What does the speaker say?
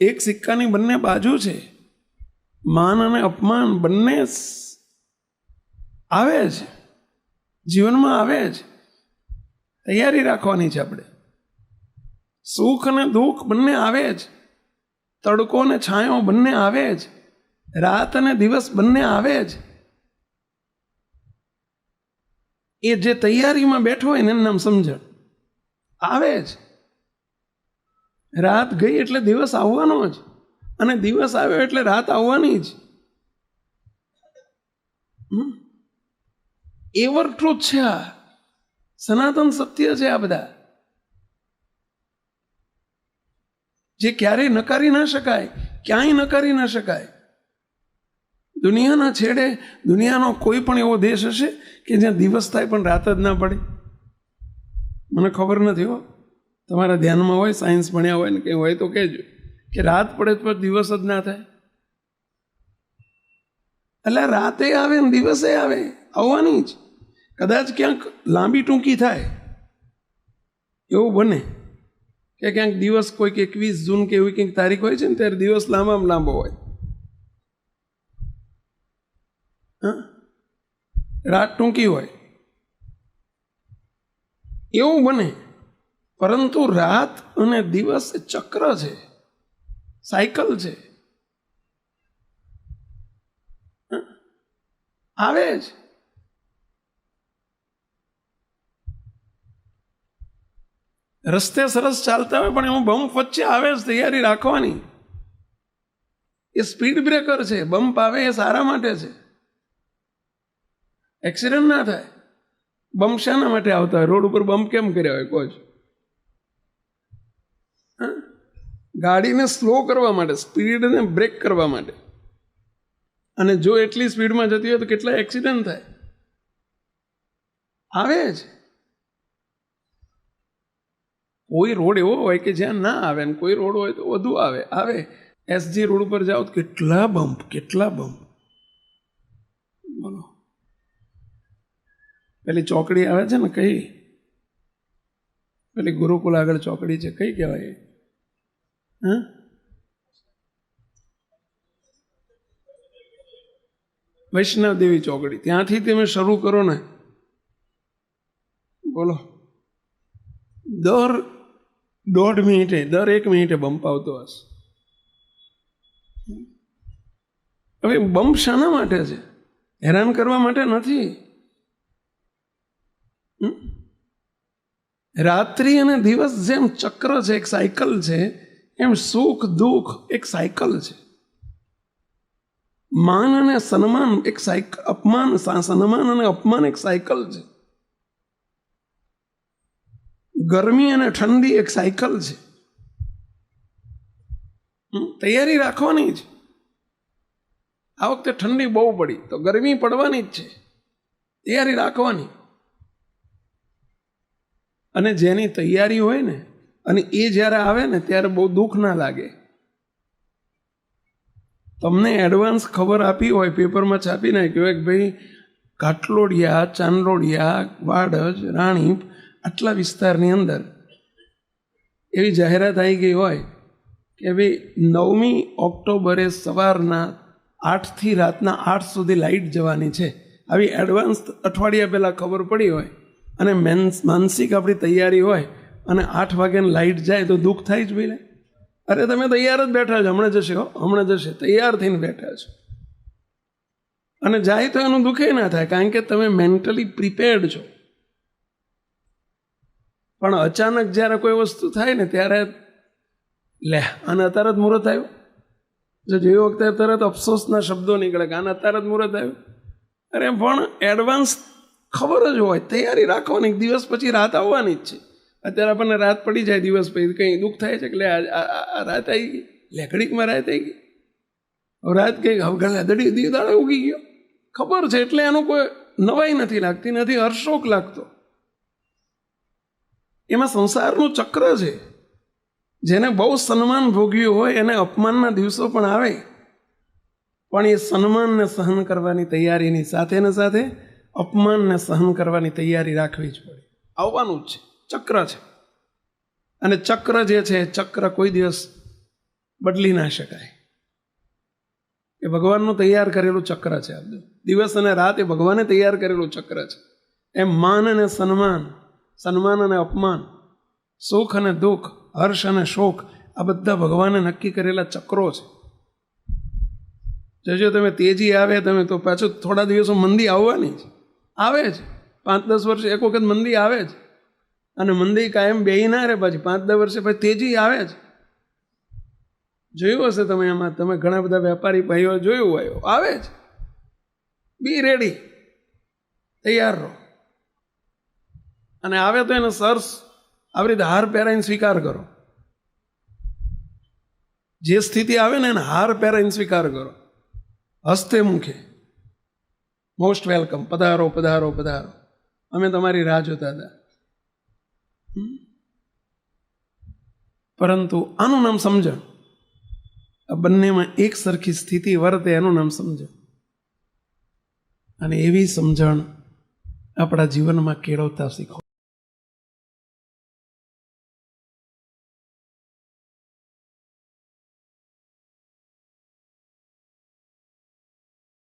એક સિક્કાની બંને બાજુ છે. માન અને અપમાન બંને આવે જ. જીવનમાં આવે જ. તૈયારી રાખવાની છે આપણે. સુખ અને દુઃખ બંને આવે જ. તડકો અને છાંયો બંને આવે જ. રાત અને દિવસ બંને આવે જ. એ જે તૈયારીમાં બેઠો હોય એનું નામ સમજણ. આવે જ. રાત ગઈ એટલે દિવસ આવવાનો જ. અને દિવસ આવ્યો એટલે રાત આવવાની જ? એવર ટ્રુથ છે આ. સનાતન સત્ય છે આ બધા. જે ક્યારેય નકારી ના શકાય, ક્યાંય નકારી ના શકાય. દુનિયાના છેડે દુનિયાનો કોઈ પણ એવો દેશ હશે કે જ્યાં દિવસ થાય પણ રાત જ ના પડે? મને ખબર નથી હો. તમારા ધ્યાનમાં હોય, સાયન્સ ભણ્યા હોય ને કંઈ હોય તો કહેજો કે રાત પડે તો દિવસ જ ના થાય. એટલે રાતે આવે ને દિવસે આવે, આવવાની જ. કદાચ ક્યાંક લાંબી ટૂંકી થાય, એવું બને. કે ક્યાંક દિવસ કોઈક એકવીસ જૂન કે એવી કંઈક તારીખ હોય છે ને ત્યારે દિવસ લાંબામાં લાંબો હોય? રાત ટૂંકી હોય. એવું બને. પરંતુ રાત અને દિવસ ચક્ર છે, સાયકલ છે? આવે જ. રસ્તે સરસ ચાલતા હોય પણ એમાં બમ્પ વચ્ચે આવે જ તૈયારી રાખવાની. એ સ્પીડ બ્રેકર છે બમ્પ આવે એ સારા માટે છે. એક્સિડન્ટ ના થાય. બમ્પ શાના માટે આવતા હોય? રોડ ઉપર બમ્પ કેમ કર્યા હોય? કોઈ ગાડીને સ્લો કરવા માટે સ્પીડને બ્રેક કરવા માટે. અને જો એટલી સ્પીડમાં જતી હોય તો કેટલા એક્સિડન્ટ થાય? આવે જ. કોઈ રોડ એવો હોય કે જ્યાં ના આવે ને કોઈ રોડ હોય તો વધુ આવે. આવે. એસજી રોડ ઉપર જાઓ તો કેટલા બમ્પ કેટલા બમ્પ બોલો. પેલી ચોકડી આવે છે ને કઈ? પેલી ગુરુકુલ આગળ ચોકડી છે. કઈ કહેવાય હા? વૈષ્ણવ દેવી ચોકડી. ત્યાંથી તમે શરૂ કરો ને. બોલો. દર દોઢ મિનિટે, દર એક મિનિટે બમ્પ આવતો હશે. હવે બમ્પ શાના માટે છે? હેરાન કરવા માટે નથી? રાત્રિ અને દિવસ જેમ ચક્ર છે, એક સાયકલ છે, એમ સુખ, દુઃખ એક સાયકલ છે. માન અને સન્માન એક સાયકલ અપમાન સન્માન અને અપમાન એક સાયકલ છે. ગરમી અને ઠંડી એક સાયકલ છે. તૈયારી રાખવાની જ. આ વખતે ઠંડી બહુ પડી, તો ગરમી પડવાની જ છે. તૈયારી રાખવાની. અને જેની તૈયારી હોય ને, અને એ જ્યારે આવે ને, ત્યારે બહુ દુઃખ ના લાગે. તમને એડવાન્સ ખબર આપી હોય, પેપરમાં છાપી નાખ્યું કે ભાઈ, ઘાટલોડિયા, ચાંદલોડિયા, વાડજ, રાણીપ, આટલા વિસ્તારની અંદર એવી જાહેરાત આવી ગઈ હોય કે ભાઈ, નવમી ઓક્ટોબરે સવારના આઠથી રાતના આઠ સુધી લાઇટ જવાની છે. આવી એડવાન્સ અઠવાડિયા પહેલાં ખબર પડી હોય અને મેન્સ માનસિક આપણી તૈયારી હોય અને આઠ વાગ્યાની લાઇટ જાય તો દુઃખ થાય જ ભાઈ અરે તમે તૈયાર જ બેઠા છો, હમણાં જશે, હો, હમણાં જશે, તૈયાર થઈને બેઠા છો. અને જાય તો એનું દુઃખે ના થાય, કારણ કે તમે મેન્ટલી પ્રિપેર્ડ છો. પણ અચાનક જ્યારે કોઈ વસ્તુ થાય ને ત્યારે લે અને અત્યારે જ મુહૂર્ત આવ્યું. જો જે વખતે તરત અફસોસના શબ્દો નીકળે કે આને અત્યારે જ મુહૂર્ત આવ્યું. અરે પણ એડવાન્સ ખબર જ હોય, તૈયારી રાખવાની દિવસ પછી રાત આવવાની જ છે. અત્યારે આપણને રાત પડી જાય દિવસ પછી, કંઈ દુઃખ થાય છે એટલે આ- રાત આવી ગઈ લેકડીકમાં રાત આવી ગઈ. રાત કંઈક, હવે દડી, દી, દાડે ઉગી ગયો. ખબર છે, એટલે એનું કોઈ નવાઈ નથી લાગતી, નથી હર્ષોક લાગતો. એમાં સંસારનું ચક્ર છે. જેને બહુ સન્માન ભોગ્યું હોય, એને અપમાનના દિવસો પણ આવે. પણ એ સન્માનને સહન કરવાની તૈયારીની સાથે ને સાથે અપમાનને સહન કરવાની તૈયારી રાખવી જ પડે. આવવાનું જ છે. ચક્ર છે. અને ચક્ર જે છે, ચક્ર કોઈ દિવસ બદલી ના શકાય. એ ભગવાનનું તૈયાર કરેલું ચક્ર છે આ દિવસ અને રાત એ ભગવાને તૈયાર કરેલું ચક્ર છે. એમ માન અને સન્માન સન્માન અને અપમાન, સુખ અને દુઃખ, હર્ષ અને શોક, આ બધા ભગવાને નક્કી કરેલા ચક્રો છે. જોજો તમે તેજી આવે તમે તો પાછું થોડા દિવસો મંદી આવવાની જ. આવે જ. પાંચ દસ વર્ષે એક વખત મંદી આવે જ. અને મંદી કાયમ બે ના રહે પછી. પાંચ દસ વર્ષે પછી તેજી આવે જ. જોયું હશે તમે એમાં તમે ઘણા બધા વેપારી ભાઈઓ જોયું હોય. આવે જ. બી રેડી તૈયાર રહો. અને આવે તો એને સર્સ આવી રીતે હાર પહેરાઈને સ્વીકાર કરો. જે સ્થિતિ આવે ને એને હાર પહેરાઈને સ્વીકાર કરો. હસ્તે મુખે. મોસ્ટ વેલકમ પધારો પધારો પધારો અમે તમારી રાહ જોતા હતા. પરંતુ આનું નામ સમજણ. આ બંનેમાં એક સરખી સ્થિતિ વર્તે, એનું નામ સમજણ. અને એવી સમજણ આપણા જીવનમાં કેળવતા શીખો.